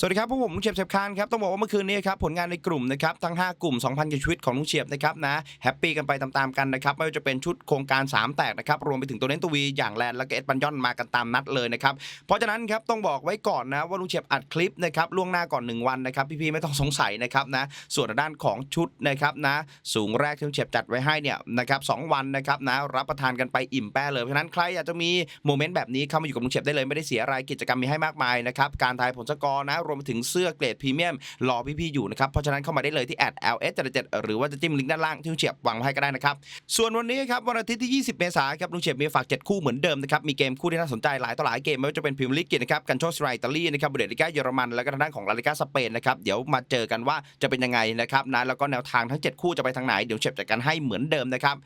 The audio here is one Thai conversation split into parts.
สวัสดีครับพวกผมลุงเฉียบเฉียบคานครับต้องบอกว่าเมื่อคืนนี้ครับผลงานในกลุ่มนะครับทั้ง 5 กลุ่ม 2,000กว่าชีวิตของลุงเฉียบนะครับนะแฮปปี้กันไปตามๆกันนะครับไม่ว่าจะเป็นชุดโครงการ 3 แตกนะครับรวมไปถึงตัวเน้นตัววีอย่างแลนด์และก็เอ็ดบันยอนมากันตามนัดเลยนะครับเพราะฉะนั้นครับต้องบอกไว้ก่อนนะว่าลุงเฉียบอัดคลิปนะครับล่วงหน้าก่อน 1 วันนะครับพี่ๆไม่ต้องสงสัยนะครับนะส่วนด้านของชุดนะครับนะสูงแรกที่ลุงเฉียบจัดไว้ให้เนี่ยนะครับสองวันนะครับนะรับประทานกันไปอิ่มแป้เลยเพราะฉะนั้นใครอยากจะมีโมเมนต์แบบนี้เข้ามาอยู่กับลุงเฉียบได้เลยไม่ได้เสียอะไรกิจกรรมมีให้มากมายนะครับการทายผลสกอร์นะรวมไปถึงเสื้อเกรดพรีเมียมรอพี่ๆอยู่นะครับเพราะฉะนั้นเข้ามาได้เลยที่แอด ls 7 7หรือว่าจะจิ้มลิงก์ด้านล่างที่ลุงเฉียบวางให้ก็ได้นะครับส่วนวันนี้ครับวันอาทิตย์ที่ 20 เมษายนครับลุงเฉียบมีฝาก 7 คู่เหมือนเดิมนะครับมีเกมคู่ที่น่าสนใจหลายต่อหลายเกมไม่ว่าจะเป็นพรีเมียร์ลีกนะครับกันโชสไรอิตาลีนะครับบุเดลิก้าเยอรมันแล้วก็ทางด้านของลาลิก้าสเปนนะครับเดี๋ยวมาเจอกันว่าจะเป็นยังไงนะครับนะแล้วก็แนวทางทั้ง 7 คู่จะไปทางไหนเดี๋ยวเฉียบจัดการให้เหมือนเดิมนะครับ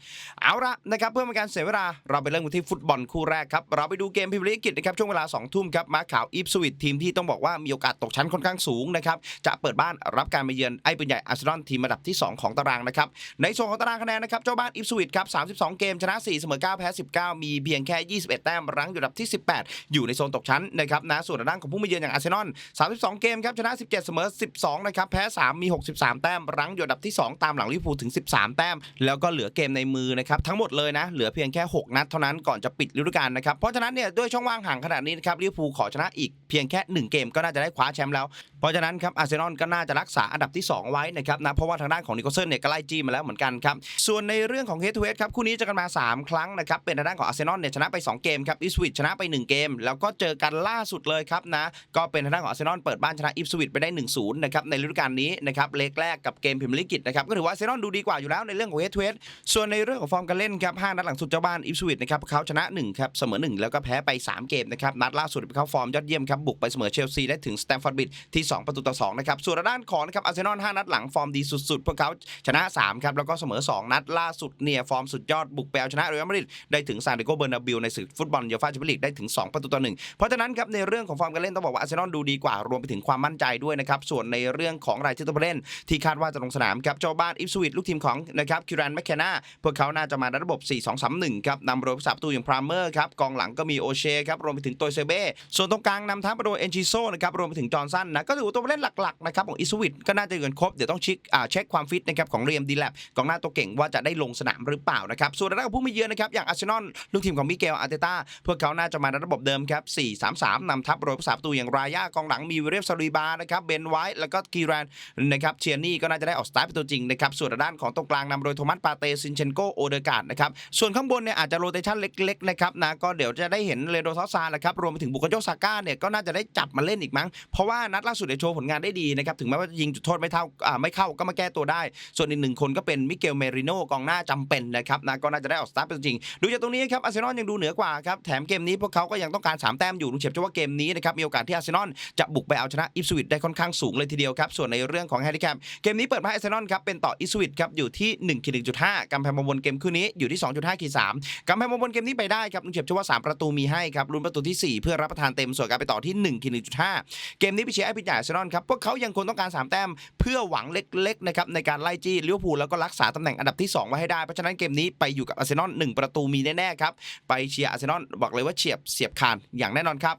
เอาละนะครับเพื่อไม่ให้การเสียเวลาเราไปเริ่มกันที่ฟุตบอลคู่แรกครับเราไปดูเกมพรีเมียร์ลีกนะครับช่วงเวลา2ทุ่มครับมาขาวอีฟสวิตทีมที่ต้องบอกว่ามีโอกาสตกชั้นค่อนข้างสูงนะครับจะเปิดบ้านรับการมาเยือนไอ้ปืนใหญ่อาร์เซนอลทีมระดับที่ 2 ของตารางนะครับในส่วนของตารางคะแนนนะครับเจ้าบ้านอีฟสวิตครับ32 เกมชนะ 4 เสมอ 9 แพ้ 19 มีเพียงแค่ 21 แต้มรั้งอยู่อันดับที่ 18 อยู่ในโซนตกชั้นนะครับนะส่วนด้านของผู้มาเยือนอย่างอาร์เซนอล32 เกมครับชนะ 17 เสมอ 12 นะครับแพ้ 3 มี 63 แต้มรั้งอยู่อันดับที่ 2 ตามหลังลิเวอร์พูลถึง 13 แต้ม แล้วก็เหลือเกมในมือนะครับทั้งหมดเลยนะเหลือเพียงแค่ 6 นัดเท่านั้นก่อนจะปิดฤดูกาลนะครับเพราะฉะนั้นเนี่ยด้วยช่องว่างห่างขนาดนี้นะครับลิเวอร์พูลขอชนะอีกเพียงแค่ 1 เกมก็น่าจะได้คว้าแชมป์แล้ว เพราะฉะนั้นครับอาร์เซนอลก็น่าจะรักษาอันดับที่ 2 ไว้นะครับนะเพราะว่าทางด้านของนิโคเซนเนี่ยก็ไล่จี้มาแล้วเหมือนกันครับส่วนในเรื่องของเฮด o ูเฮดครับคู่นี้เจะกันมา 3 ครั้งนะครับเป็นทางด้านของอาร์เซนอลเนี่ยชนะไป 2 เกมครับอิสวิตชนะไป 1 เกม แล้วก็เจอกันล่าสุดเลยครับนะก็เป็นทางด้านของอาร์เซนอลเปิดบ้านชนะอิสวิตไปได้ 1-0นะครับในฤดูกาลนี้นะครับเลกแรกกับเกมพรีเมียร์ลีกนะครับก็ถือว่าอาร์เซนอลดูดีกว่าอยู่แล้วในเรื่องของเฮด o ูเฮดส่วนในเรื่องของฟอร์มการเล่นครับห้านัดหลังสุดเจ้าบ้านอิสวิตนะครับเขาชนะ1ครับเสมอ 1 แล้วก็แพ้ไป 3 เกมนะครับนัดล่าสุดเขาฟอร์มยอดเยี่ยมครับบุกไปเสมอเชลซีได้ถึงสแตมฟอร์ดบิดที่2 ประตูต่อ2นะครับส่วนด้านของนะครับอาร์เซนอล5นัดหลังฟอร์มดีสุดๆ พวกเขาชนะ3ครับแล้วก็เสมอ 2 นัดล่าสุดเนี่ยฟอร์มสุดยอดบุกไปเอาชนะเรอัลมาดริดได้ถึงซานติโกเบอร์นาบิลในศึกฟุตบอลยูฟ่าแชมเปี้ยนลีกได้ถึง 2 ประตูต่อหนึ่งเพราะฉะนั้นครับในเรื่องของฟอร์มการเล่นต้องบอกว่าอาร์เซนอลดูดีกว่ารวมไปถึงความมั่นใจด้วยนะครับส่วนในเรื่องของรายชื่อตัวผู้เล่นที่คาดว่าจะลงสนามครับเจ้าบ้านอิฟสวิตลูกทีมของนะครับคิรันแมคแคนาพวกเขาน่าจะมาในระบบ 4-2-3-1 ครับนำโดยผู้สับประตูอย่างพรามเมอร์ครับกองหลังก็มีโอเชครับรวมไปถึงโตยเซเบ้ส่วนตรงกลางนำทัพโดยเอนชิโซนะครับรวมไปถึงจอห์นสันนะก็ถือตัวเล่นหลักๆนะครับของอิสวิตก็น่าจะอยู่กันครบเดี๋ยวต้องเช็คเช็คความฟิตนะครับของเรียมดีแลบกองหน้าตัวเก่งว่าจะได้ลงสนามหรือเปล่านะครับส่วนทางด้านของผู้มาเยือนนะครับอย่างอาร์เซนอลลูกทีมของมิเกลอาร์เตต้าพวกเขาน่าจะมาในระบบเดิมครับ4-3-3นำทัพโดยผู้สับประตูอย่างรายากองหลังมีวิเรฟซาลีบานะครับเบนไวท์แล้วก็กีรันนะครับเชียร์นี่ก็น่าจะได้ออกสตาร์ทเป็นตัวจริงนะครับส่วนด้านของตรงกลางนำโดยโทมัสปาเตซินเชนโกโอเดกาดนะครับส่วนข้างบนเนี่ยอาจจะโรเตชันเล็กๆนะครับนะก็เดี๋ยวจะได้เห็นเรโดซอซานะครับรวมไปถึงบุคโยซาก้าเนี่ยก็น่าจะได้จับมาเล่นอีกมั้งเพราะว่านัดล่าสุดเนี่ยโชว์ผลงานได้ดีนะครับถึงแม้ว่าจะยิงจุดโทษไม่เท่าอ่าไม่เข้าก็มาแก้ตัวได้ ส่วนอีกหนึ่งคนก็เป็นมิเกลเมริโนกองหน้าจำเป็นนะครับนะก็น่าจะได้ออกสตาร์ทเป็นจริง ดูจากตรงนี้ครับอาร์เซนอลยังดูเหนือกว่าครับแถมเกมนี้พวกเขาก็ยังต้องการ3แต้มอยู่ลุงเฉียบเชื่อว่าเกมนี้นะครับมีโอกาสที่อาร์เซนอลจะบุกไปเอาชนะอิฟสวิตได้ค่อนข้างสูงเลยทีเดียวครับส่วนในเรื่องของแฮนดิแคปเกมนี้เปิดมาให้อาร์เซนอลครับเป็นต่ออิฟสวิตครับอยู่ที่1ขีด1.5กำแพงมงบนเกมคู่นี้อยู่ที่ 2.5ขีด3กำแพงมงบนเกมนี้ไปได้ครับลุงเฉียบเชื่อว่า 3 ประตูมีให้ครับลุ้นประตูที่ 4 เพื่อรับประทานเต็มส่วนการไปต่อที่1ขีด1.5เกมนี้ไปเชียร์ไอ้พิจารอาร์เซนอลครับพวกเขายังคงต้องการ 3 แต้ม เพื่อหวังเล็กๆนะครับในการไล่จี้ลิเวอร์พูลแล้วก็รักษาตำแหน่งอันดับที่ 2 ไว้ให้ได้ เพราะฉะนั้นเกมนี้ไปอยู่กับอาร์เซนอล1ประตูมีแน่ๆครับไปเชียร์อาร์เซนอลบอกเลยว่าเฉียบเสียบคานอย่างแน่นอนครับ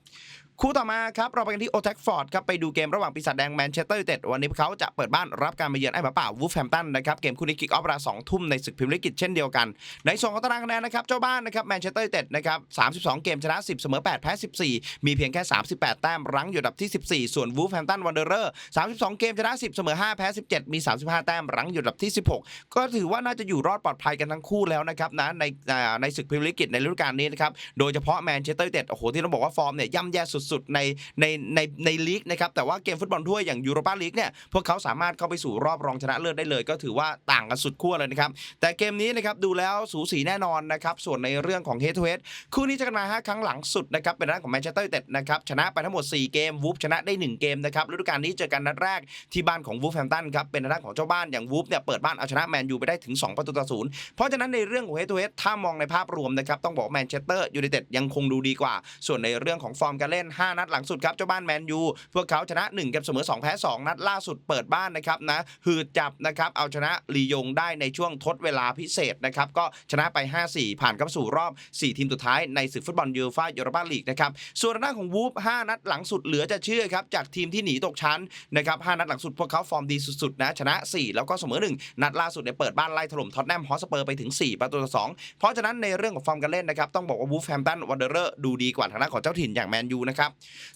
คู่ต่อมาครับเราไปกันที่โอ t ท f ฟอร์ดครับไปดูเกมระหว่างปีศาจแดงแมนเชสเตอร์ยูไนเต็ดวันนี้พวกเขาจะเปิดบ้านรับการมาเยือนไอ้หมาป่าวูฟแฮมตันนะครับเกมคู่นี้กิกออฟเวลาสองทุ่มในศึกพรีเมียร์ลีกเช่นเดียวกัน ในส่วนของตารางคะแนนนะครับเจ้าบ้านนะครับแมนเชสเตอร์ยูไนเต็ดนะครับ32เกมชนะ10เสมอ8แพ้14มีเพียงแค่38แปดแต้มรั้งอยู่อันดับที่14ส่วนวูฟแฮมตันวันเดอร์เรอร์32เกมชนะ10เสมอ5แพ้17มี35แต้มรั้งอยู่อันดับที่16ก็ถือว่าน่าจะอยู่รอดปลอดภัยกันทั้งคู่แล้วนะครับนะในในศึกพรีเมียร์ลีกในฤดูกาลนี้นะครับโดยเฉพาะแมนเชสเตอร์ยูไนเต็ดโอ้โหที่ต้องบอกว่าฟอร์มเนี่ยย่ำแย่สุดๆในในในในลีกนะครับแต่ว่าเกมฟุตบอลถ้วยอย่างยูโรปาลีกเนี่ยพวกเขาสามารถเข้าไปสู่รอบรองชนะเลิศได้เลย ก็ถือว่าต่างกันสุดขั้วเลยนะครับแต่เกมนี้นะครับดูแล้วสูสีแน่นอนนะครับส่วนในเรื่องของเฮด o ูเฮดคู่นี้จะกันมาห้าครั้งหลังสุดนะครับเป็นด้านของแมนเชสเตอร์ยูไนเต็ดนะครับชนะไปทั้งหมด 4 เกมวูฟชนะได้ 1 เกมนะครับฤดูกาลนี้เจอกันนัดแรกที่บ้านของวูฟแฮมตันครับเป็นด้านของเจ้าบ้านอย่างวูฟเนี่ยเปิดบ้านเอาชนะแมนยูไปได้ถึง 2 ประตูต่อศูนย์เพราะฉะนั้นในเรื่องของเฮด o ูเฮดถ้ามองในภาพรวมนะครับต้องบอกแมนเชสเตอร์ยูไนเต็ดยังคงดูดีกว่า ส่วนในเรื่องของฟอร์มการเล่น5 นัดหลังสุดครับเจ้าบ้านแมนยูพวกเขาชนะ1เกมเสมอ 2 แพ้ 2 นัดล่าสุดเปิดบ้านนะครับนะหืดจับนะครับเอาชนะลียงได้ในช่วงทดเวลาพิเศษนะครับก็ชนะไป 5-4 ผ่านเข้าสู่รอบ 4 ทีมสุดท้ายในศึกฟุตบอลยูฟ่ายูโรปาลีกนะครับส่วนทางด้าของวูฟ5นัดหลังสุดเหลือจะเชื่อครับจากทีมที่หนีตกชั้นนะครับ5นัดหลังสุดพวกเขาฟอร์มดีสุดๆนะชนะ 4 แล้วก็เสมอ 1 นัดล่าสุดเนี่ยเปิดบ้านไล่ถล่มท็อตแนมฮอสเปอร์ไปถึง 4 ประตูต่อ2เพราะฉะนั้นในเรื่องของฟอร์มการเล่นนะครับต้องบอกว่าวูฟแฮมตันวันเดอร์ดูดีกว่าทางด้านของเจ้าถิ่นอย่างแมนยูนะครับ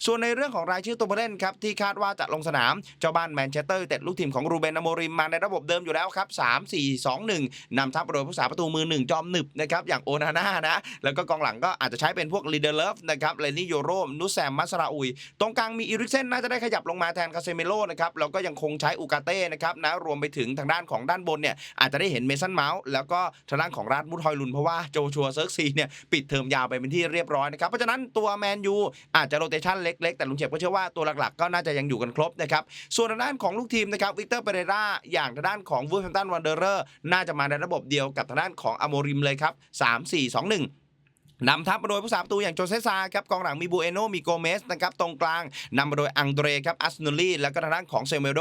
ส่วนในเรื่องของรายชื่อตัวผู้เล่นครับที่คาดว่าจะลงสนาม เจ้าบ้านแมนเชสเตอร์เต็ดลูกทีมของรูเบนอโมริมมาในระบบเดิมอยู่แล้วครับ3 4 2 1นำทัพโดยผู้สาประตูมือ1จอมหนึบนะครับอย่างโอนาน่านะแล้วก็กองหลังก็อาจจะใช้เป็นพวกลีเดอร์เลฟนะครับเลนี่โยโรมนุสแซมมัสราอุย ตรงกลางมีอีริกเซนน่าจะได้ขยับลงมาแทนคาเซเมโลนะครับแล้วก็ยังคงใช้อูกาเต้นะครับนะรวมไปถึงทางด้านของด้านบนเนี่ยอาจจะได้เห็นเมสันเมาส์แล้วก็ทางด้านของราดมุดฮอยลุนเพราะว่าโจชัวเซิร์กซีเนี่ยปิดเทอมยาวไปเป็นที่เรียบร้อยนะครับเพราะฉะนั้นตัวแมนยูอาจจะโรเตชันเล็กๆ แต่ลุงเฉียบก็เชื่อว่าตัวหลักๆ ก็น่าจะยังอยู่กันครบนะครับ ส่วนทางด้านของลูกทีมนะครับวิกเตอร์เปเรราอย่างทางด้านของวูฟแฮมตันวันเดอร์น่าจะมาในระบบเดียวกับทางด้านของอโมริมเลยครับ3 4 2 1 นำทัพมาโดยผู้สาประตูอย่างโจเซซาครับกองหลังมีบูเอโนมีโกเมสนะครับตรงกลางนำมาโดยอังเดรครับอัสนูลีแล้วก็ทางด้านของเซเมโด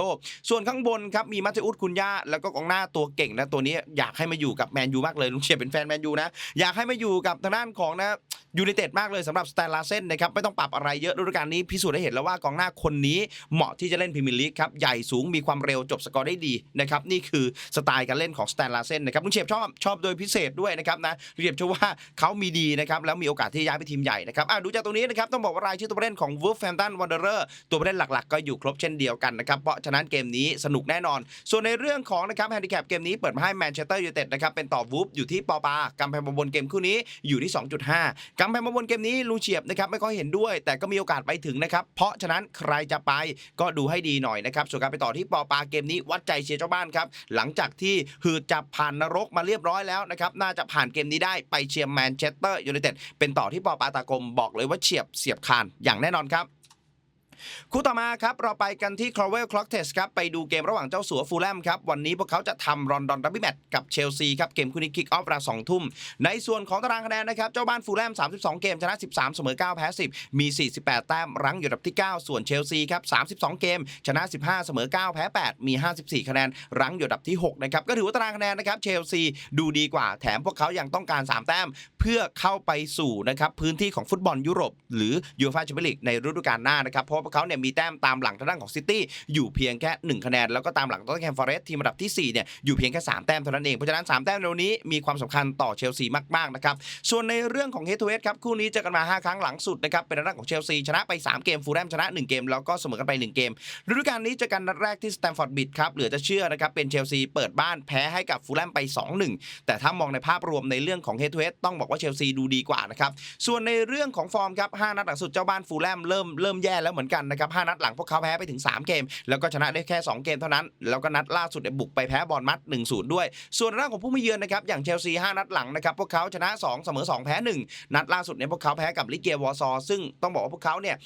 ส่วนข้างบนครับมีมัตเตอุสคุนยาแล้วก็กองหน้าตัวเก่งนะตัวนี้อยากให้มาอยู่กับแมนยูมากเลยลุงเชียร์เป็นแฟนแมนยูนะอยากให้มาอยู่กับทางด้านของนะยูไนเต็ดมากเลยสำหรับสแตนลาเซนนะครับไม่ต้องปรับอะไรเยอะฤดูกาลนี้พิสูจน์ได้เห็นแล้วว่ากองหน้าคนนี้เหมาะที่จะเล่นพรีเมียร์ลีกครับใหญ่สูงมีความเร็วจบสกอร์ได้ดีนะครับนี่คือสไตล์การเล่นของสแตนลาเซนนะครับลุงเชียบชอบชอบโดยพิเศษด้วยนะครับนะลุงเชียบเชื่อว่าเขามีดีนะครับแล้วมีโอกาสที่ย้ายไปทีมใหญ่นะครับอะดูจากตรงนี้นะครับต้องบอกว่ารายชื่อตัวผู้เล่นของ Wolverhampton Wanderer ตัวผู้เล่นหลักๆ ก็อยู่ครบเช่นเดียวกันนะครับเพราะฉะนั้นเกมนี้สนุกแน่นอน ส่วนในเรื่องของนะครับแฮนดิแคปเกมนี้เปิดมาให้แมนเชสเตอร์ยูไนเต็ดนะครับเป็นต่อวูฟอยู่ที่ปอปากำแพงบนเกมคู่นี้อยู่ที่ 2.5กำแพงบนเกมนี้ลุงเฉียบนะครับไม่ค่อยเห็นด้วย แต่ก็มีโอกาสไปถึงนะครับเพราะฉะนั้นใครจะไปก็ดูให้ดีหน่อยนะครับส่วนการไปต่อที่ปอปาเกมนี้วัดใจเชียร์เจ้าบ้านครับหลังจากที่หืดจับผ่านนรกมาเรียบร้อยแล้วนะครับน่าจะผ่านเกมนี้ได้ไปเชียร์แมนเชสเตอร์ยูไนเต็ดเป็นต่อที่ปอปาตากรมบอกเลยว่าเฉียบเสียบคานอย่างแน่นอนครับ คู่ต่อมาครับเราไปกันที่ c r o w e l Clock Test ครับไปดูเกมระหว่างเจ้าสัวฟูลแลมครับวันนี้พวกเขาจะทำรอนดอนดับบิแมตกับเชลซีครับเกมคู่นี้คิกออฟเวลาสองทุ่ม ในส่วนของตารางคะแนนนะครับเจ้าบ้านฟูลแลม 32 เกมชนะ 13 เสมอ 9 แพ้ 10 มี 48 แต้มรั้งอยู่อันดับที่ 9 ส่วนเชลซีครับ 32 เกม ชนะ 15 เสมอ 9 แพ้ 8 มี 54 คะแนนรั้งอยู่อันดับที่ 6 นะครับก็ถือว่าตารางคะแนนนะครับเชลซีดูดีกว่าแถมพวกเขายังต้องการ 3 แต้มเพื่อเข้าไปสู่นะครับพื้นที่ของฟุตบอลยุโรปหรือยูฟ่าแชมเปี้ยนลีกในฤดูกาลหน้านะครับเพราะพวกเขาเนี่ยมีแต้มตามหลังทางด้านของซิตี้อยู่เพียงแค่ 1 คะแนน แล้วก็ตามหลังตอตแคมฟอร์เรสทีมอันดับที่4เนี่ยอยู่เพียงแค่ 3 แต้มเท่านั้นเอง เพราะฉะนั้น 3 แต้มในวันนี้มีความสำคัญต่อเชลซีมากๆนะครับส่วนในเรื่องของเฮดทูเฮดครับคู่นี้เจอกันมา 5 ครั้งหลังสุดนะครับเป็นทางด้านของเชลซีชนะไป 3 เกมฟูลแลมชนะ 1 เกมแล้วก็เสมอกันไป 1 เกมฤดูกาลนี้เจอกันนัดแรกที่สแตมฟอร์ดบิดครับเหลือจะเชื่อนะครับเป็นเชลซีเปิดบ้านแพ้ให้กับฟูลแลมไป 2-1 แต่ถ้ามองในภาพรวมในเรื่องของเฮดทูเฮดต้องบอกว่าเชลซีดูดีกว่านะครับส่วนในเรื่องของฟอร์มครับ5นัดหลังสุดเจ้าบ้านฟูลแลมเริ่มเริ่มแย่แล้วเหมือนกันนะครับ5นัดหลังพวกเขาแพ้ไปถึง 3 เกม แล้วก็ชนะได้แค่ 2 เกมเท่านั้น แล้วก็นัดล่าสุดเนี่ยบุกไปแพ้บอลมัด 1-0 ด้วย ส่วนทางด้านของผู้มาเยือนนะครับอย่างเชลซี5นัดหลังนะครับพวกเขาชนะ 2 เสมอ 2 แพ้ 1 นัดล่าสุดเนี่ยพวกเขาแพ้กับลิเกียวอร์ซอร์ซึ่งต้องบอกว่าพวกเขาเนี่ย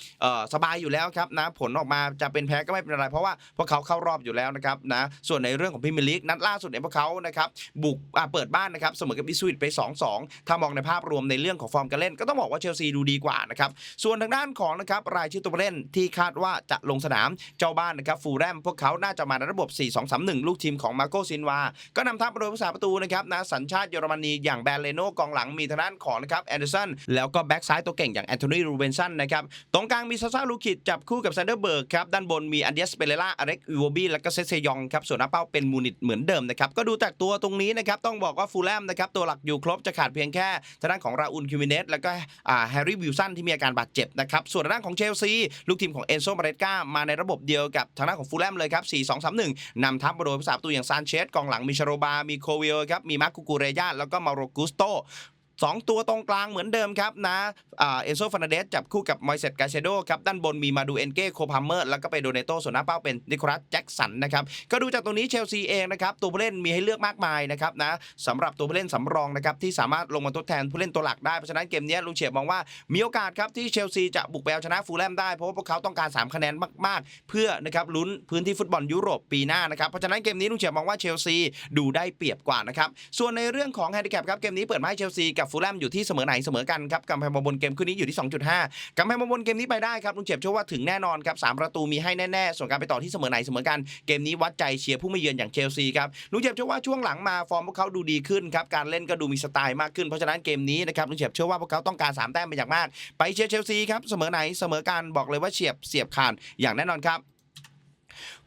สบายอยู่แล้วครับนะผลออกมาจะเป็นแพ้ก็ไม่เป็นไร เพราะว่าพวกเขาเข้ารอบอยู่แล้วนะครับนะส่วนในเรื่องของพรีเมียร์ลีกนัดล่าสุดเนี่ยพวกเขานะครับบุกเปิดบ้านนะครับเสมอกับอิสวิตไป 2-2 ถ้ามองในภาพรวมในเรื่องของฟอร์มการเล่น ก็ต้องบอกว่าเชลซีดูดีกว่านะครับส่วนทางด้านของนะครับรายชื่อตัวเล่นทคาดว่าจะลงสนามเจ้าบ้านนะครับฟูลแลมพวกเขาน่าจะมาในระบบ 4-2-3-1 ลูกทีมของมาโกซินวา ก็นำทัพโดยผู้สาประตูนะครับนะสัญชาติเยอรมนีอย่างแบรเลโนกองหลังมีทางด้านของนะครับแอนเดอร์สันแล้วก็แบ็กซ้ายตัวเก่งอย่างแอนโทนีรูเบนสันนะครับตรงกลางมีซาซาลูคิดจับคู่กับแซนเดอร์เบิร์กครับด้านบนมีอันเดียสเปเรล่าอเล็กอูโวบีแล้วก็เซเซยองครับส่วนหน้าเป้าเป็นมูนิตเหมือนเดิมนะครับก็ดูจากตัวตรงนี้นะครับต้องบอกว่าฟูลแลมนะครับตัวหลักอยู่ครบจะขาดเพียงแค่ทางด้านของราอุลคิมิเนสแล้วก็แฮร์รี่วิลสันที่มีอาการบาดเจ็บนะครับส่วนทางด้านของเชลซีลูกทีมของเอนโซมาเรตกามาในระบบเดียวกับทางด้านของฟูลแลมเลยครับ 4-2-3-1นำทัพมาโดยผู้สาประตูอย่างซานเชสกองหลังมีชโรบา มีโคเวลครับ มีมาร์คูกูเรยาแล้วก็มาโรกุสโต สองตัวตรงกลางเหมือนเดิมครับนะเอนโซฟานาเดสจับคู่กับมอยเซตกาเชโดครับด้านบนมีมาดูเอนเก้โคพาเมอร์แล้วก็ไปโดเนโตส่วนหน้าเป้าเป็นนิโคลัสแจ็คสันนะครับก็ดูจากตรงนี้เชลซีเองนะครับตัวผู้เล่นมีให้เลือกมากมายนะครับนะสำหรับตัวผู้เล่นสำรองนะครับที่สามารถลงมาทดแทนผู้เล่นตัวหลักได้เพราะฉะนั้นเกมนี้ลุงเฉียบมองว่ามีโอกาสครับที่เชลซีจะบุกไปเอาชนะฟูลแลมได้เพราะว่าพวกเขาต้องการ 3 คะแนนมาก ๆ เพื่อนะครับลุ้นพื้นที่ฟุตบอลยุโรปปีหน้านะครับเพราะฉะนั้นเกมนี้ลุงเฉียบมองว่าเชลซีดูได้เปรียบกว่านะครับส่วนในเรื่องของแฮนดิแคปครับเกมนี้เปิดมาให้เชลซีกับฟูลแลมอยู่ที่เสมอไหนเสมอกันครับกำแพงบนเกมคู่นี้อยู่ที่ 2.5กำแพงบนเกมนี้ไปได้ครับลุงเจ็บเชื่อว่าถึงแน่นอนครับสามประตูมีให้แน่ๆส่วนการไปต่อที่เสมอไหนเสมอกันเกมนี้วัดใจเชียร์ผู้ไม่เยือนอย่างเชลซีครับลุงเจ็บเชื่อว่าช่วงหลังมาฟอร์มพวกเขาดูดีขึ้นครับการเล่นก็ดูมีสไตล์มากขึ้นเพราะฉะนั้นเกมนี้นะครับลุงเจ็บเชื่อว่าพวกเขาต้องการสามแต้มเป็นอย่างมาก ไปเชียร์เชลซีครับเสมอไหนเสมอกันบอกเลยว่าเฉียบเสียบขาดอย่างแน่นอนครับ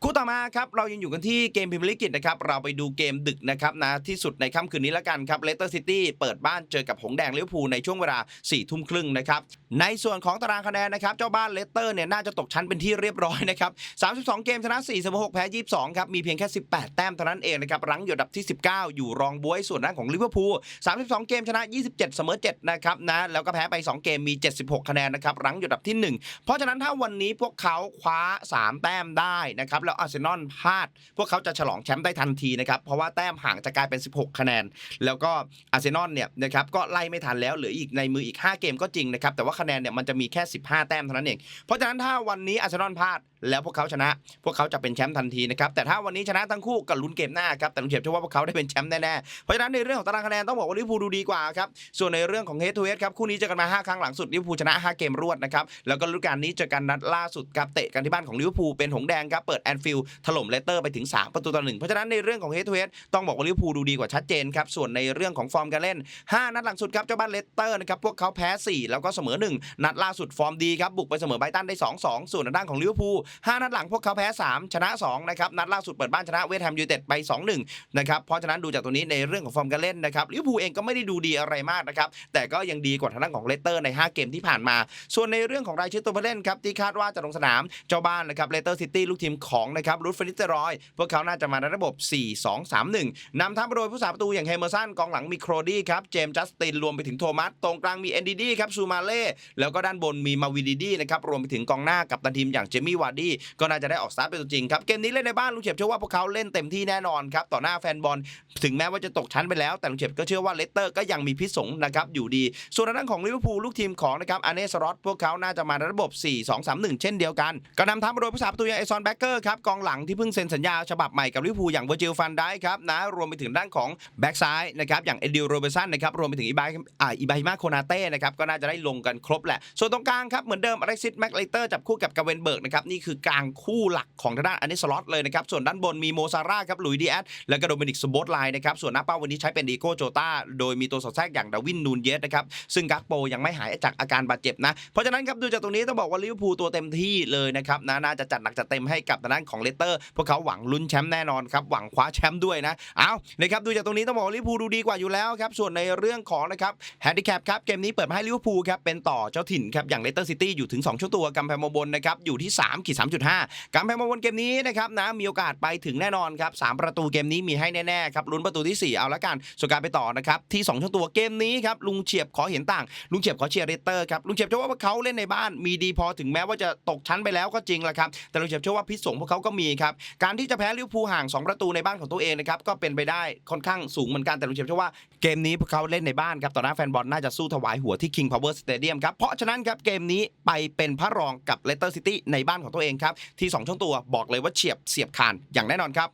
คู่ต่อมาครับเรายังอยู่กันที่เกมพิมพ์ลิกิตนะครับเราไปดูเกมดึกนะครับนะที่สุดในค่ำคืนนี้แล้วกันครับเลสเตอร์ซิตี้เปิดบ้านเจอกับหงแดงลิเวอร์พูลในช่วงเวลา4ี่ทุ่มครึ่งนะครับในส่วนของตารางคะแนนนะครับเจ้าบ้านเลสเตอร์เนี่ยน่าจะตกชั้นเป็นที่เรียบร้อยนะครับ32 เกมชนะ4เสมอ6แพ้ 22 ครับมีเพียงแค่ 18 แต้มเท่านั้นเองนะครับรั้งอยู่ดับที่ 19 อยู่รองบวยส่วนด้านของลิเวอร์พูล32 เกมชนะ 27เสมอ7นะครับนะแล้วก็แพ้ไป 2 เกมมี 76 คะแนนนะครับรั้งอยู่อันดับที่ 1 เพราะฉะนั้นถ้าวันนี้พวกเขาคว้า 3 แต้มได้นะครับแล้วอาร์เซนอลพลาด พวกเขาจะฉลองแชมป์ได้ทันทีนะครับ เพราะว่าแต้มห่างจะกลายเป็น 16 คะแนน แล้วก็อาร์เซนอลเนี่ยนะครับก็ไล่ไม่ทันแล้วเหลืออีกในมืออีก 5 เกมก็จริงนะครับ แต่ว่าคะแนนเนี่ยมันจะมีแค่ 15 แต้มเท่านั้นเอง เพราะฉะนั้นถ้าวันนี้อาร์เซนอลพลาดแล้วพวกเขาชนะ พวกเขาจะเป็นแชมป์ทันทีนะครับ แต่ถ้าวันนี้ชนะทั้งคู่ก็ลุ้นเกมหน้าครับ แต่ลุงเฉียบเชื่อว่าพวกเขาได้เป็นแชมป์แน่ๆ เพราะฉะนั้นในเรื่องของตารางคะแนนต้องบอกว่าลิเวอร์พูลดูดีกว่าครับ ส่วนในเรื่องของเฮดทูเฮดครับคู่นี้เจอกันมา 5 ครั้งหลังสุดลิเวอร์พูลชนะ 5 เกมรวดนะครับ แล้วก็ฤดูกาลนี้เจอกันนัดล่าสุดครับเตะกันที่บ้านของลิเวอร์พูลเป็นหงแดงครับเปิดแอนฟิลด์ถล่มเลสเตอร์ไปถึง 3 ประตูต่อหนึ่งเพราะฉะนั้นในเรื่องของเฮดทูเฮดต้องบอกว่าลิเวอร์พูลดูดีกว่าชัดเจนครับส่วนในเรื่องของฟอร์มการเล่น 5 นัดหลังสุดครับเจ้าบ้านเลสเตอร์นะครับพวกเขาแพ้ 4 แล้วก็เสมอ 1 นัดล่าสุดฟอร์มดีครับบุกไปเสมอไบตันได้ 2-2 ส่วนทาด้านของลิเวอร์พูล5นัดหลังพวกเขาแพ้ 3 ชนะ2นะครับนัดล่าสุดเปิดบ้านชนะเวสต์แฮมยูไนเต็ดไป2-1นะครับเพราะฉะนั้นดูจากตัวนี้ในเรื่องของฟอร์มการเล่นนะครับลิเวอร์พูลเองก็ไม่ได้ดูดีอะไรมากนะครับแต่ก็ยังดีกว่าทางด้านของเลสเตอร์ใน 5 เกมที่ผ่านมา ส่วนในเรื่องของรายชื่อตัวผู้เล่นครับที่คาดว่าจะลงสนามเจ้าบ้านนะครับเลสเตอร์ซิตี้ลูกทีมของนะครับรูทเฟนิเตรอย พวกเขาน่าจะมาในระบบ 4-2-3-1 นำทัพโดยผู้สาประตูอย่างเฮเมอร์สันกองหลังมีโครดี้ครับเจมส์จัสตินรวมไปถึงโทมัสตรงกลางมีเอนดีดีครับซูมาเล่แล้วก็ด้านบนมีมาวิดีดีนะครับรวมไปถึงกองหน้ากับตันทีมอย่างเจมี่วาร์ดี้ก็น่าจะได้ออกสตาร์ทเป็นตัวจริงครับเกมนี้เล่นในบ้านลุงเฉียบเชื่อว่าพวกเขาเล่นเต็มที่แน่นอนครับต่อหน้าแฟนบอลถึงแม้ว่าจะตกชั้นไปแล้ว แต่ลุงเฉียบก็เชื่อว่าเลสเตอร์ก็ยังมีพิษสงนะครับอยู่ดี ส่วนทางด้านของลิเวอร์พูลลูกทีมของนะครับอเนสรอตพวกเขาน่าจะมาในระบบ 4-2-3-1 เช่นเดียวกันก็นำทัพโดยผู้สาประตูอย่างเอซอนแบ็กเกอร์ครับกองหลังที่เพิ่งเซ็นสัญญาฉบับใหม่กับลิเวอร์พูลอย่างเวอร์จิลฟันได้ครับนะรวมไปถึงด้านของแบ็กซ้ายนะครับอย่างเอดิโรเบสันนะครับรวมไปถึงอีบายอ่าอีบาฮิมาโคนาเต้นะครับก็น่าจะได้ลงกันครบแหละ ส่วนตรงกลางครับเหมือนเดิมอเล็กซิสแม็กไลเตอร์จับคู่กับกาเวนเบิร์กนะครับนี่คือกลางคู่หลักของทางด้านอาเนสล็อตเลยนะครับส่วนด้านบนมีโมซาร่าครับลุยดีแอสแล้วก็โดมินิกสโบตไลน์นะครับส่วนหน้าเป้าวันนี้ใช้เป็นดีโก้โจตาโดยมีตัวสอดแทรกอย่างดาวินนูนเยสนะครับซึ่งกักโปยังไม่หายจากอาการบาดเจ็บนะเพราะฉะนั้นครับดูจากตรงนี้ต้องบอกว่าลิเวอร์พูลตัวเต็มที่เลยนะครับนะน่าจะจัดหนักจัดเต็มให้กับทางด้านของเลสเตอร์ พวกเขาหวังลุ้นแชมป์แน่นอนครับหวังคว้าแชมป์ด้วยนะเอานะครับดูจากตรงนี้ต้องบอกลิเวอร์พูลดูดีกว่าอยู่แล้วครับส่วนในเรื่องของนะครับแฮนดิแคปครับเกมนี้เปิดมาให้ลิเวอร์พูลครับเป็นต่อเจ้าถิ่นครับอย่างเลสเตอร์ซิตี้อยู่ถึง2ชั่วตัวกำแพงบนนะครับอยู่ที่3ขีด3.5กำแพงบนเกมนี้นะครับนะมีโอกาสไปถึงแน่นอนครับสามประตูเกมนี้มีให้แน่ๆครับลุ้นประตูที่สี่เอาละกันส่วนการไปต่อนะครับที่2ชั่วตัวเกมนี้ครับลุงเฉียบขอเห็นต่างลุงเฉียบขอเชียร์เรสเตอร์ครับลุงเฉียบเชื่อว่าเขาเล่นในบ้านมีดีพอถึงแม้ว่าจะตกชั้นไปแล้วก็จริงแหละครับแต่ลุงเฉียบเชื่อว่าพิษสงพวกเขาก็มีครับ การที่จะแพ้ลิเวอร์พูลห่าง 2 ประตูในบ้านของตัวเองนะครับก็เป็นไปได้ค่อนข้างสูงเหมือนกันแต่ลุงเชียบเชื่อว่าเกมนี้พวกเขาเล่นในบ้านครับต่อหน้าแฟนบอลน่าจะสู้ถวายหัวที่ King Power Stadium ครับเพราะฉะนั้นครับเกมนี้ไปเป็นพระรองกับเลสเตอร์ซิตี้ในบ้านของตัวเองครับที่ 2 ช่องตัวบอกเลยว่าเฉียบเสียบคานอย่างแน่นอนครับ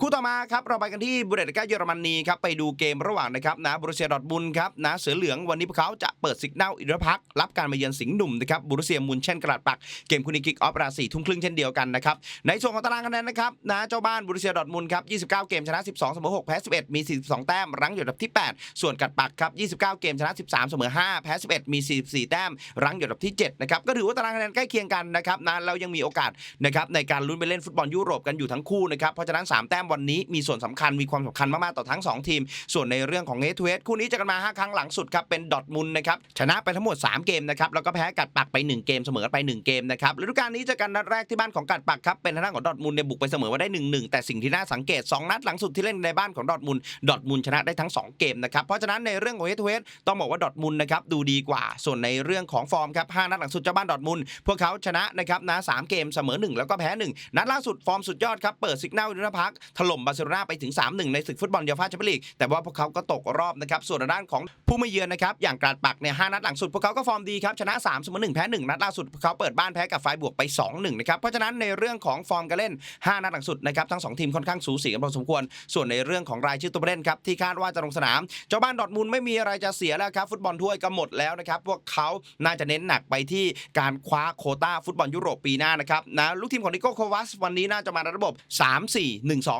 คู่ต่อมาครับเราไปกันที่บูเดสกาเยอรมนีครับไปดูเกมระหว่างนะครับนะบรูเซียดอทมุนครับนะเสือเหลืองวันนี้พวกเขาจะเปิดสิกแนลอิรพักรับการมาเยือนสิงห์หนุ่มนะครับบรูเซียมุนเช่นกระดาษปักเกมคู่นี้คิกออฟราสีทุ่มครึ่งเช่นเดียวกันนะครับในส่วนของตารางคะแนนนะครับนะเจ้าบ้านบรูเซียดอทมุนครับ29 เกมชนะ 12เสมอ6แพ้11 มี 42 แต้มรั้งอยู่อันดับที่ 8 ส่วนกัดปักครับ29 เกมชนะ 13เสมอ5แพ้11 มี 44 แต้มรั้งอยู่อันดับที่7นะครับก็ถือว่าตารางคะแนนใกล้เคียงกันนะครับนะเรายังมีโอกาสนะครับในการลุ้นไปเล่นฟุตบอลยุโรปกันอยู่ทั้งคู่นะครับเพราะฉะนั้นสามแต้มวันนี้มีส่วนสำคัญมีความสำคัญมากๆต่อทั้ง 2 ทีม ส่วนในเรื่องของเฮทูเฮคู่นี้เจะกันมา 5 ครั้งหลังสุดครับเป็นดอทมุนนะครับชนะไปทั้งหมด 3 เกมนะครับแล้วก็แพ้กัดปักไป 1 เกมเสมอไป 1 เกมนะครับฤดูกาลนี้เจะกันนัดแรกที่บ้านของกัดปักครับเป็นทางด้านของดอทมุนเนี่ยบุกไปเสมอมาได้ 1-1 แต่สิ่งที่น่าสังเกต 2 นัดหลังสุดที่เล่นในบ้านของดอทมุนดอทมุนชนะได้ทั้ง 2 เกมนะครับเพราะฉะนั้นในเรื่องของเฮทูเฮต้องบอกว่าดอทมุนนะครับดูดีกว่า ส่วนในเรื่องของฟอร์มครับ5นัดหลังสุดเจ้าบ้านดอทมุนพวกเขาชนะนะครับนะสามเกมเสมอ 1 แล้วก็แพ้ 1 นัดล่าสุดฟอร์มสุดยอดครับเปิดสิกแนลยุทธพักถล่มบาร์เซโลนาไปถึง 3-1 ในศึกฟุตบอลเยูฟ่าแชมเปี้ยนลีกแต่ว่าพวกเขาก็ตกรอบนะครับส่วนด้านของผู้มาเยือนนะครับอย่างกราดปักเนี่ยห้านัดหลังสุดพวกเขาก็ฟอร์มดีครับชนะ3เสมอ1แพ้1นัดล่าสุดพวกเขาเปิดบ้านแพ้กับไฟบวกไป 2-1นะครับเพราะฉะนั้นในเรื่องของฟอร์มการเล่น 5 นัดหลังสุดนะครับทั้ง 2 ทีมค่อนข้างสูสีกันพอสมควร ส่วนในเรื่องของรายชื่อตัวผู้เล่นครับที่คาดว่าจะลงสนามเจ้าบ้านดอทมุนด์ไม่มีอะไรจะเสียแล้วครับฟุตบอลถ้วยก็หมดแล้วนะครับพวกเขาน่าจะเน้นหนักไปที่การคว้าโคต้าฟุตบอลยุโรปปีหน้านะครับนะลูกทีมของนิโก้โควัสวันนี้น่าจะมาในระบบ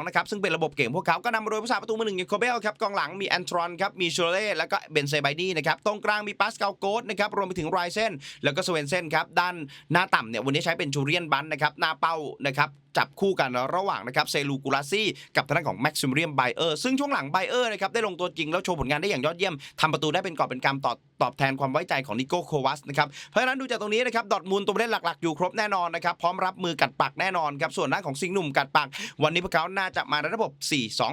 2นะครับซึ่งเป็นระบบเก่งพวกเขาก็นำมาโดยผู้สาประตูมือหนึ่งอย่างโคเบลครับกองหลังมีแอนทรอนครับมีชูเล่แล้วก็เบนเซไบดี้นะครับตรงกลางมีปัสกาลโกสนะครับรวมไปถึงไรเซนแล้วก็สเวนเซนครับด้านหน้าต่ำเนี่ยวันนี้ใช้เป็นจูเรียนบันนะครับหน้าเป้านะครับ จับคู่กันระหว่างนะครับเซลูกูลาซี่กับทางด้านของแม็กซิมเรียมไบเออร์ซึ่งช่วงหลังไบเออร์นะครับได้ลงตัวจริงแล้วโชว์ผลงานได้อย่างยอดเยี่ยมทำประตูได้เป็นกอบเป็นกำตอบตอบแทนความไว้ใจของนิโก้โควัสนะครับเพราะฉะนั้นดูจากตรงนี้นะครับดอทมุนด์ตัวผู้เล่นหลักๆอยู่ครบแน่นอนนะครับพร้อมรับมือกัดปักแน่นอนครับส่วนด้านของซิงหนุ่มกัดปัก วันนี้พวกเขาน่าจะมาในระบบ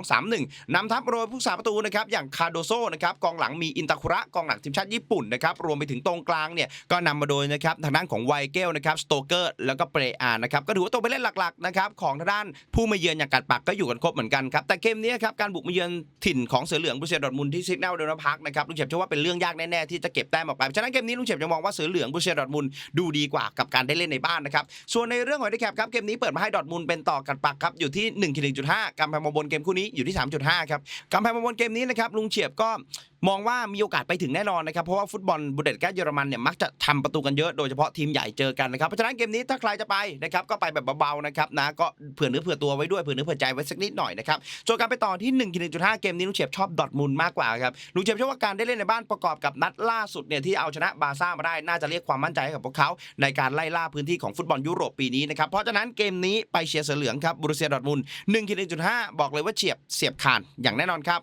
4-2-3-1นำทัพโดยผู้สาประตูนะครับอย่างคาโดโซนะครับกองหลังมีอินตาคุระกองหลังทีมชาติญี่ปุ่นนะครับรวมไปถึงตรงกลางเนี่ยก็นำมาโดยนะครับทางด้านของไวเกลนะครับสโตเกอร์แล้วก็เปรอานะครับก็ถือว่าตัวเล่นหลักๆนะครับของทางด้านผู้มาเยือนอย่างกัดปักก็อยู่กันครบเหมือนกันครับแต่เกมนี้ครับการบุกมาเยือนถิ่นของเสือเหลืองบรูเซียดอร์ทมุนที่ซิกแนลเดนพาร์คนะครับลุงเฉียบเชื่อว่าเป็นเรื่องยากแน่ๆที่จะเก็บแต้มออกไปฉะนั้นเกมนี้ลุงเฉียบยังมองว่าเสือเหลืองบรูเซียดอร์ทมุนดูดีกว่ากับการได้เล่นในบ้านนะครับส่วนในเรื่องของไดแคปครับเกมนี้เปิดมาให้ดอร์ทมุนเป็นต่อกัดปักครับอยู่ที่1คิ1.5กำแพงมาบนเกมคู่นี้อยู่ที่ 3.5ครับกำแพงมาบนเกมนี้นะครับลุงเฉียบก็ มองว่ามีโอกาสไปถึงแน่นอนนะครับเพราะว่าฟุตบอลบูเดสกาเยอรมันเนี่ยมักจะทำประตูกันเยอะโดยเฉพาะทีมใหญ่เจอกันนะครับเพราะฉะนั้นเกมนี้ถ้าใครจะไปนะครับก็ไปแบบเบาๆนะครับนะก็เผื่อเนื้อเผื่อตัวไว้ด้วยเผื่อเนื้อเผื่อใจไว้สักนิดหน่อยนะครับส่วนการไปต่อที่1คิ1.5เกมนี้ลุงเฉียบชอบดอทมุนมากกว่าครับลุงเฉียบเชื่อว่าการได้เล่นในบ้านประกอบกับนัดล่าสุดเนี่ยที่เอาชนะบาซ่ามาได้น่าจะเรียกความมั่นใจให้กับพวกเขาในการไล่ล่าพื้นที่ของฟุตบอลยุโรปปีนี้นะครับเพราะฉะนั้นเกมนี้ไปเชียร์เสือเหลืองครับบรูเซียดอทมุนด์1คิ1.5บอกเลยว่าเฉียบเสียบขาดอย่างแน่นอนครับ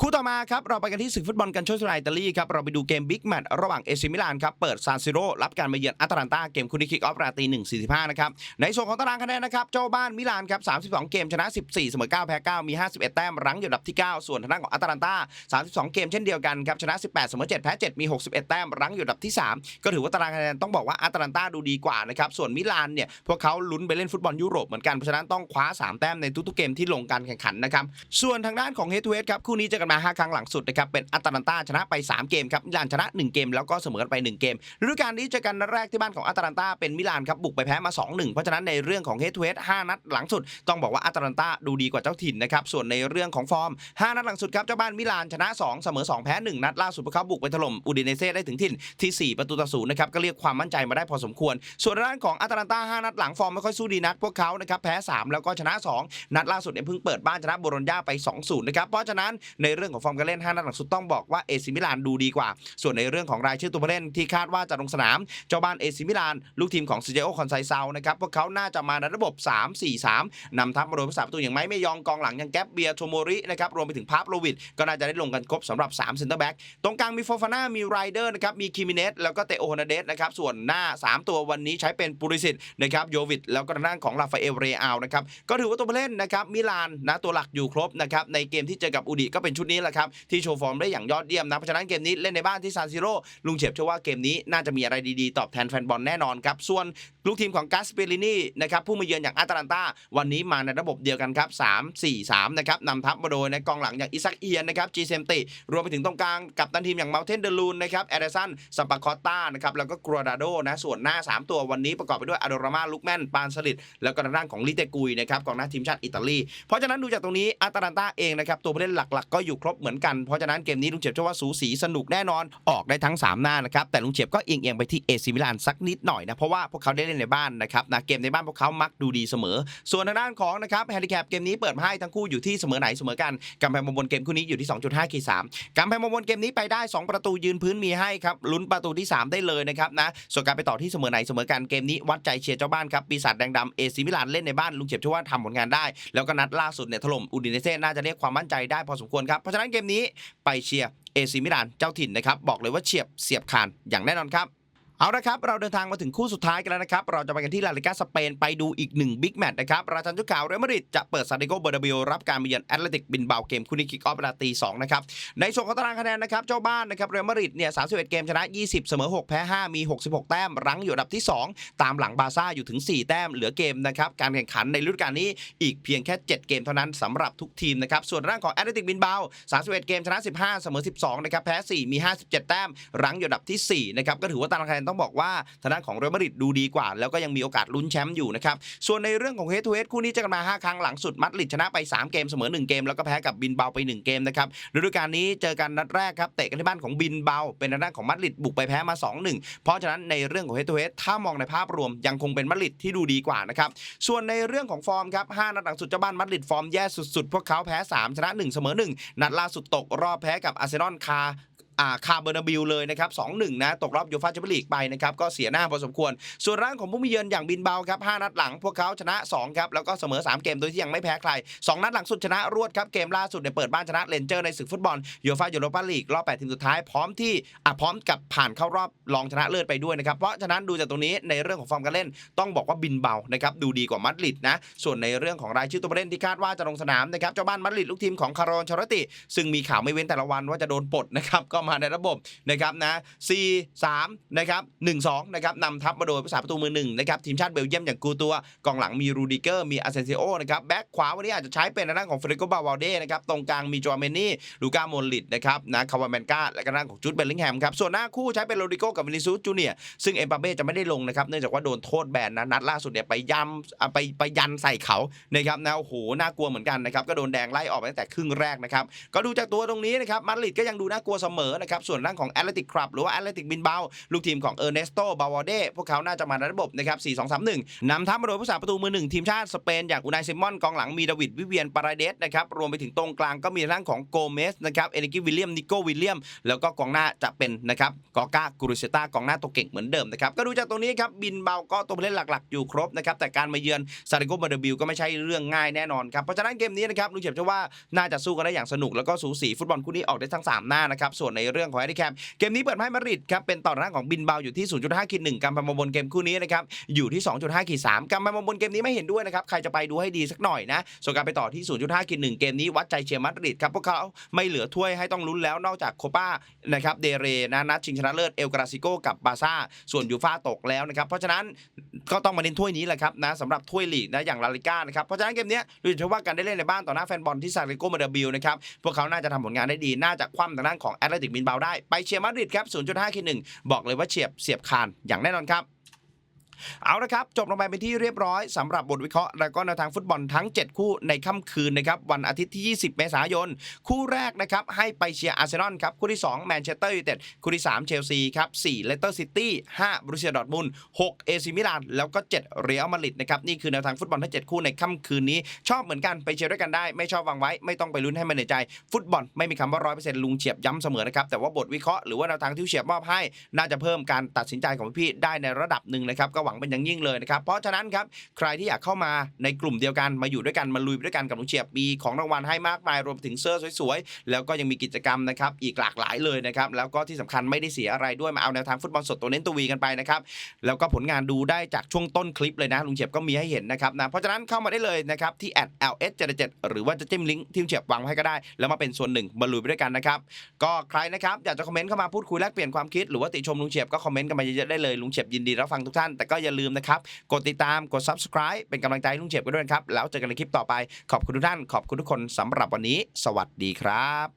คู่ต่อมาครับเราไปกันที่ศึกฟุตบอลกันโชว์สไลอิตาลีครับเราไปดูเกมบิ๊กแมตช์ระหว่างเอซิมิลานครับเปิดซานซิโร่รับการมาเยือนอัตแลนตาเกมคู่นี้คิกออฟราตรี1 45นะครับในส่วนของตารางคะแนนนะครับเจ้าบ้านมิลานครับ32เกมชนะ14เสมอ9แพ้9มี51แต้มรั้งอยู่อันดับที่9ส่วนทางด้านของอัตแลนตา32เกมเช่นเดียวกันครับชนะ18เสมอ7แพ้7มี61แต้มรั้งอยู่อันดับที่3ก็ถือว่าตารางคะแนนต้องบอกว่าอัตแลนตาดูดีกว่านะครับส่วนมิลานเนี่ยพวกเขาลุ้นไปเล่นฟุตบอลยุโรปเหมือนกันเพราะฉะนั้นต้องคว้า3แต้มในทุกๆเกมที่ลงการแข่งขันนะครับส่วนทางด้านของเฮดทูเฮดครับคู่นี้จอกันมา 5 ครั้งหลังสุดนะครับเป็นอัตแลนตาชนะไป 3 เกมครับมิลานชนะ 1 เกมแล้วก็เสมอกันไป 1 เกมฤดูกาลนี้เจอกันนัดแรกที่บ้านของอัตแลนตาเป็นมิลานครับบุกไปแพ้มา 2-1 เพราะฉะนั้นในเรื่องของเฮดทูเฮด5นัดหลังสุด ต้องบอกว่าอัตแลนตาดูดีกว่าเจ้าถิ่นนะครับส่วนในเรื่องของฟอร์ม 5 นัดหลังสุดครับเจ้าบ้านมิลานชนะ 2 เสมอ 2 แพ้ 1 นัดล่าสุดพวกเขาบุกไปถล่มอูดิเนเซ่ได้ถึงถิ่นที่ 4 ประตูต่อศูนย์นะครับก็เรียกความมั่นใจมาได้พอสมควร ส่วนด้านของอัตแลนตา5นัดหลังฟอร์มไม่ค่อยสู้ดีนักพวกเขานะครับแพ้ 3 แล้วก็ชนะ 2 นัดล่าสุดเนี่ยเพิ่งเปิดบ้านชนะโบโรญญาไป2-0นะครับเพราะฉะนั้นในเรื่องของฟอร์มการเล่น5นัดหลังสุดต้องบอกว่าเอซิมิลานดูดีกว่า ส่วนในเรื่องของรายชื่อตัวผู้เล่นที่คาดว่าจะลงสนามเจ้าบ้านเอซิมิลานลูกทีมของซิเจโอคอนไซเซานะครับพวกเขาน่าจะมาในระบบ 3-4-3นำทัพมาโดยผู้สาประตูอย่างไม้ไม่ยองกองหลังอย่างแก๊ปเบียโทโมรินะครับรวมไปถึงพาร์โลวิดก็น่าจะได้ลงกันครบสำหรับ3เซนเตอร์แบ็กตรงกลางมีโฟฟาน่ามีไรเดอร์นะครับมีคิมิเนสแล้วก็เตโอฮนาเดสนะครับส่วนหน้า 3 ตัววันนี้ใช้เป็นปูริสิตนะครับโยวิดแล้วก็ทางด้านของลาฟาเอลเรอัลนะครับก็ถือว่าตัวผู้เล่นนะครับมิลานนะตัวหลักอยู่ครบนะครับในเกมที่เจอกับอูดิก็เป็นชดนี้แหละครับที่โชว์ฟอร์มได้อย่างยอดเยี่ยมนะเพราะฉะนั้นเกมนี้เล่นในบ้านที่ซานซิโร่ลุงเฉียบเชื่อว่าเกมนี้น่าจะมีอะไรดีๆตอบแทนแฟนบอลแน่นอนครับส่วนลูกทีมของกาสเปรินีนะครับผู้มาเยือนอย่างอาตาลันตาวันนี้มาในระบบเดียวกันครับ3 4 3นะครับนำทัพมาโดยในกองหลังอย่างอิซักเอียนนะครับจีเซมติรวมไปถึงตรงกลางกับตันทีมอย่างเมลเทนเดลูนนะครับแอเดสันสัมปาคอตตานะครับแล้วก็กรัวดาโดนะส่วนหน้า 3 ตัววันนี้ประกอบไปด้วยอโดรามาลุกแมนปานสลิดแล้วก็ทางด้านของลิเตกุยนะครับกองหน้าทีมชาติอิตาลี เพราะฉะนั้นดูจากตรงนี้อาตาลันตาเองนะครับตัวผู้เล่นหลักๆ ก็อยู่ครบเหมือนกันเพราะฉะนั้นเกมนี้ลุงเฉียบเชื่อว่าสูสีสนุกแน่นอนออกได้ทั้ง 3 หน้านะครับแต่ลุงเฉียบก็เอียงๆไปที่เอซิมิลานสักนิดหน่อยนะเพราะว่าพวกเขาได้เล่นในบ้านนะครับนะเกมในบ้านพวกเขามักดูดีเสมอ ส่วนทางด้านของนะครับแฮนดิแคปเกมนี้เปิดให้ทั้งคู่อยู่ที่เสมอไหนเสมอกันกำแพงบนเกมคู่นี้อยู่ที่ 2.5ขีด3กำแพงบนเกมนี้ไปได้ 2 ประตูยืนพื้นมีให้ครับลุ้นประตูที่ 3 ได้เลยนะครับนะส่วนการไปต่อที่เสมอไหนเสมอกันเกมนี้วัดใจเชียร์เจ้าบ้านครับปีศาจแดงดำเอซิมิลานเล่นในบ้านลุงเฉียบเชื่อว่าทำผลงานได้ แล้วก็นัดล่าสุดเนี่ยถล่มอูดินเซ่น่าจะเรียกความมั่นใจได้พอสมควรครับเพราะฉะนั้นเกมนี้ไปเชียร์เอซิมิลานเจ้าถิ่นนะครับบอกเลยว่าเฉียบเสียบขาดอย่างแน่นอนครับ เอาละครับ เราเดินทางมาถึงคู่สุดท้ายกันแล้วนะครับ เราจะไปกันที่ลาลิกาสเปนไปดูอีกหนึ่งบิ๊กแมตช์นะครับ ราชันชุดขาวเรอัลมาดริดจะเปิดซานติโกเบอร์นาบิโอรับการมาเยือนแอตเลติกบินเบาเกมคู่นี้คิกออฟเวลาตีสองนะครับ ในส่วนของตารางคะแนนนะครับ เจ้าบ้านนะครับเรอัลมาดริดเนี่ย31เอ็ดเกมชนะ20เสมอ6แพ้5มี66แต้มรั้งอยู่อันดับที่2ตามหลังบาร์ซ่าอยู่ถึง4แต้มเหลือเกมนะครับการแข่งขันในฤดูกาลนี้อีกเพียงแค่7เกมเท่านั้นสำหรับทุกทีมนะครับส่วนร่างของแอตเลติกบินเบา31เกมชนะ15เสมอ12นะครับแพ้4มี57แต้มรั้งอยู่อันดับที่4นะครับก็ถือว่าตารางคะแนนต้องบอกว่าทางด้านของเรอัลมาดริดดูดีกว่า แล้วก็ยังมีโอกาสลุ้นแชมป์อยู่นะครับส่วนในเรื่องของเฮดทูเฮดคู่นี้เจะกันมา 5 ครั้งหลังสุดมัดริดชนะไป 3 เกมเสมอ 1 เกม แล้วก็แพ้กับบินเบาไป 1 เกมนะครับฤดูกาลนี้เจอกันนัดแรกครับเตะกันที่บ้านของบินเบา เป็นทางด้านของมัดริดบุกไปแพ้มา 2-1 เพราะฉะนั้นในเรื่องของเฮดทูเฮดถ้ามองในภาพรวมยังคงเป็นมัดริดที่ดูดีกว่านะครับส่วนในเรื่องของฟอร์มครับ5นัดหลังสุดเจ้าบ้านมัดริดฟอร์มแย่สุดๆ พวกเขาแพ้ 3 ชนะ 1 เสมอ 1 นัดล่าสุดตกรอบแพ้กับอาร์เซนอลคา คาเบอร์นาบิลเลยนะครับ2-1นะตกรอบยูฟ่าแชมเปี้ยนลีกไปนะครับก็เสียหน้าพอสมควร ส่วนร่างของผู้มีเยือนอย่างบินเบาครับ5นัดหลังพวกเขาชนะ2ครับแล้วก็เสมอ 3 เกมโดยที่ยังไม่แพ้ใคร 2 นัดหลังสุดชนะรวดครับเกมล่าสุดเนี่ยเปิดบ้านชนะเลนเจอร์ในศึกฟุตบอลยูฟ่ายูโรปาลีกรอบ8ทีมสุดท้ายพร้อมที่อะพร้อมกับผ่านเข้ารอบรองชนะเลิศไปด้วยนะครับเพราะฉะนั้นดูจากตรงนี้ในเรื่องของฟอร์มการเล่นต้องบอกว่าบินเบานะครับดูดีกว่ามัดริดนะส่วนในเรื่องของรายชื่อตัวผู้เล่นที่คาดว่าจะลงสนามนะครับเจ้าบ้านมัดริดลูกทีมของคารอนชารติ ซึ่งมีข่าวไม่เว้นแต่ละวันว่าจะโดนปลดนะครับก็มาในระบบนะครับนะ 4 3นะครับ1 2นะครับนำทัพมาโดยผู้สาประตูมือหนึ่งนะครับทีมชาติเบลเยียมอย่างกูตัวกองหลังมีรูดิเกอร์มีอาเซนซิโอนะครับแบ็คขวาวันนี้อาจจะใช้เป็นทางด้านของเฟรโกบาวาเดนะครับตรงกลางมีจอเมนี่ลูก้าโมลิตนะครับนะคาวาแมนกาและก็ทางของจูดเบลลิงแฮมครับส่วนหน้าคู่ใช้เป็นโรดิโกกับวินิซูสจูเนียร์ซึ่งเอ็มบาเบ้จะไม่ได้ลงนะครับเนื่องจากว่าโดนโทษแบนนะนัดล่าสุดเนี่ยไปย้ำไปไปยันใส่เขานะครับนะโอ้โหน่ากลัวเหมือนกันนะครับก็โดนแดงไล่ออกไปตั้งแต่ครึ่งแรกนะครับก็ดูจากตัวตรงนี้นะครับมาดริดก็ยังดูน่ากลัวเสมอนะครับ ส่วนร่างของแอตเลติกคลับหรือว่าแอตเลติกบินเบา ลูกทีมของเออร์เนสโตบาวเดพวกเขาน่าจะมาในระบบนะครับ 4 2 3 1นำทัพมาโดยผู้สาประตูมือหนึ่งทีมชาติสเปนอย่างอูนายซิมอนกองหลังมีดาวิดวิเวียนปาราเดสนะครับรวมไปถึงตรงกลางก็มีร่างของโกเมสนะครับเอเนกิวิลเลียมนิโกวิลเลียมแล้วก็กองหน้าจะเป็นนะครับกอก้ากริเซตากองหน้าตัวเก่งเหมือนเดิมนะครับก็ดูจากตรงนี้ครับบินเบาก็ตัวผู้เล่นหลักๆ อยู่ครบนะครับแต่การมาเยือนซาริโกบาเดบิลก็ไม่ใช่เรื่องง่ายแน่นอนครับเพราะฉะนั้นเกมนี้นะครับลุงเฉียบเชื่อว่าน่าจะสู้กันได้อย่างสนุกแล้วก็สูสีฟุตบอลคู่นี้ออกได้ทั้ง 3 หน้านะครับส่วนในเรื่องของแฮร์รี่แคมเกมนี้เปิดให้มาริดครับเป็นต่อหน้าของบินเบาอยู่ที่ 0.5ขีด1กำไปมาบนเกมคู่นี้นะครับอยู่ที่ 2.5ขีด3กำไปมาบนเกมนี้ไม่เห็นด้วยนะครับใครจะไปดูให้ดีสักหน่อยนะส่วนการไปต่อที่ 0.5ขีด1เกมนี้วัดใจเชียร์มาริดครับพวกเขาไม่เหลือถ้วยให้ต้องลุ้นแล้วนอกจากโคปานะครับเดเรนะนัดชิงชนะเลิศเอลกราซิโกกับบาซ่าส่วนยูฟ่าตกแล้วนะครับเพราะฉะนั้นก็ต้องมาเน้นถ้วยนี้แหละครับนะสำหรับถ้วยลีกนะอย่างลาลิก้านะครับเพราะฉะนั้นเกมนี้ดูจะว่าการได้เล่นในบ้านต่อหน้าแฟนบอลที่ซาริโกมาเดบิลนะครับพวกเขาน่าจะทำผลงานได้ดีน่าจะคว่ำทางด้านของแอตเลติกบินเบาได้ ไปเชียร์มาดริดครับ 0.5คีหนึ่งบอกเลยว่าเฉียบเสียบคานอย่างแน่นอนครับ เอาละครับ จบลงไปเป็นที่เรียบร้อยสำหรับบทวิเคราะห์และก็แนวทางฟุตบอลทั้ง 7 คู่ในค่ำคืนนะครับวันอาทิตย์ที่ 20 เมษายน คู่แรกนะครับให้ไปเชียร์อาร์เซนอลครับคู่ที่2แมนเชสเตอร์ยูไนเต็ดคู่ที่3เชลซีครับ4เลสเตอร์ซิตี้5บรูเซียดอร์ทมุนด์6เอซิมิลานแล้วก็ 7 เรอัลมาดริดนะครับนี่คือแนวทางฟุตบอลทั้ง 7 คู่ในค่ำคืนนี้ ชอบเหมือนกันไปเชียร์ด้วยกันได้ ไม่ชอบวางไว้ไม่ต้องไปลุ้นให้มันในใจ ฟุตบอลไม่มีคำว่าร้อยเปอร์เซ็นต์ลุงเฉียบย้ำเสมอนะครับแต่ว่าบทวิเคราะห์หรือว่าแนวทางที่เฉียบมอบให้ น่าจะเพิ่มการตัดสินใจของพี่ได้ในระดับหนึ่งนะครับก็หวังเป็นอย่างยิ่งเลยนะครับ เพราะฉะนั้นครับใครที่อยากเข้ามาในกลุ่มเดียวกันมาอยู่ด้วยกันมาลุยไปด้วยกันกับลุงเฉียบมีของรางวัลให้มากมายรวมถึงเสื้อสวยๆ แล้วก็ยังมีกิจกรรมนะครับอีกหลากหลายเลยนะครับแล้วก็ที่สำคัญไม่ได้เสียอะไรด้วยมาเอาแนวทางฟุตบอลสดตัวเน้นตัววีกันไปนะครับแล้วก็ผลงานดูได้จากช่วงต้นคลิปเลยนะลุงเฉียบก็มีให้เห็นนะครับนะเพราะฉะนั้นเข้ามาได้เลยนะครับที่ @ls 77 หรือว่าจะจิ้มลิงก์ที่ลุงเฉียบวางไว้ให้ก็ได้ แล้วมาเป็นส่วนหนึ่งมาลุยไปด้วยกันนะครับก็ใครนะครับอยากจะคอมเมนต์เข้ามาพูดคุยแลกเปลี่ยนความคิดหรือว่าติชมลุงเฉียบก็คอมเมนต์กันมาเยอะๆได้เลยลุงเฉียบยินดีรับฟังทุกท่านแต่ก็อย่าลืมนะครับ กดติดตามกด subscribe เป็นกำลังใจให้ลุงเฉียบกันด้วยนะครับ แล้วเจอกันในคลิปต่อไป ขอบคุณทุกท่าน ขอบคุณทุกคนสำหรับวันนี้ สวัสดีครับ